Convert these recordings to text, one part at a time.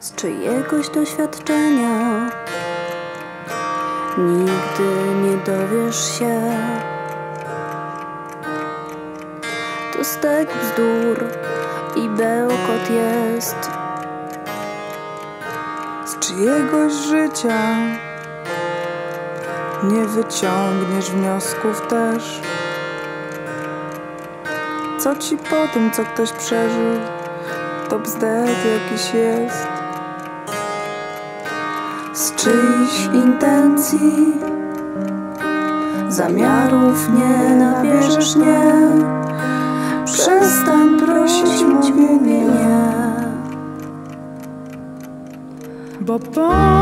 z czyjegoś doświadczenia. Nigdy nie dowiesz się. To stek bzdur i bełkot jest z czyjegoś życia. Nie wyciągniesz wniosków też. Co ci po tym, co ktoś przeżył, to bzdek jakiś jest. Z czyichś intencji, zamiarów nie nabierzesz, nie. Przestań prosić, mówię nie. Bo pomoc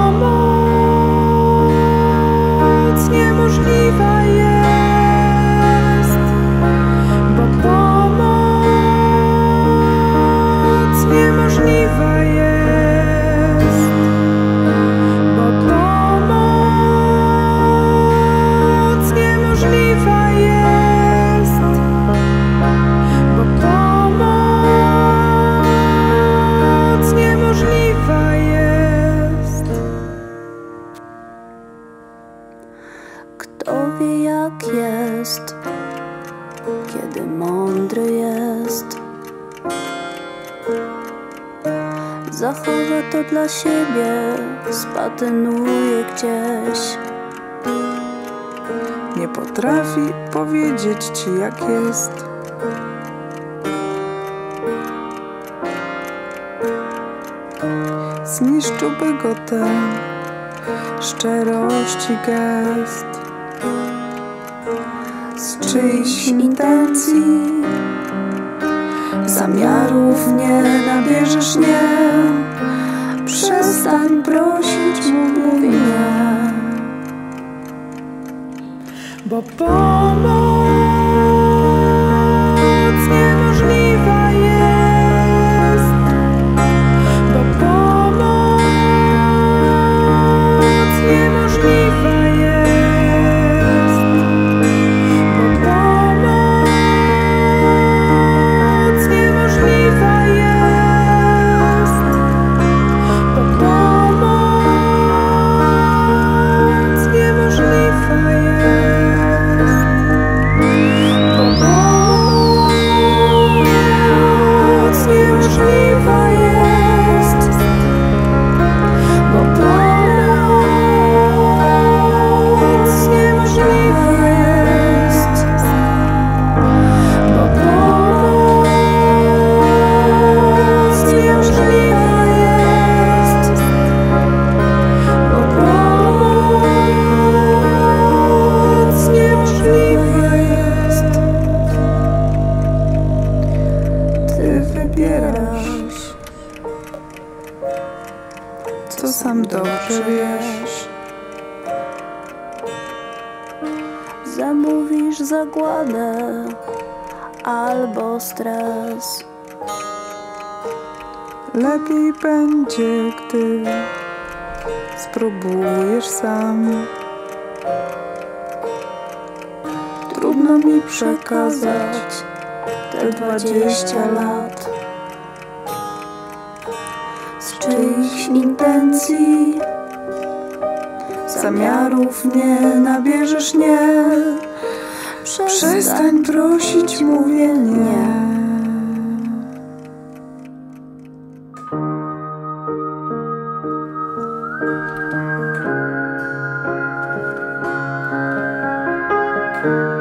jest. Zachowa to dla siebie, spatynuje gdzieś. Nie potrafi powiedzieć ci jak jest. Zniszczyłby go ten szczerości gest Z czyichś intencji, zamiarów nie nabierzesz, nie. Przestań prosić, mówi nie. Bo pomoc sam dobrze wiesz. Zamówisz zagładę albo stres. Lepiej będzie, gdy spróbujesz sam. Trudno mi przekazać te dwadzieścia lat czyichś intencji. Zamiarów nie nabierzesz, nie. Przestań, Przestań prosić, mówię nie. Thank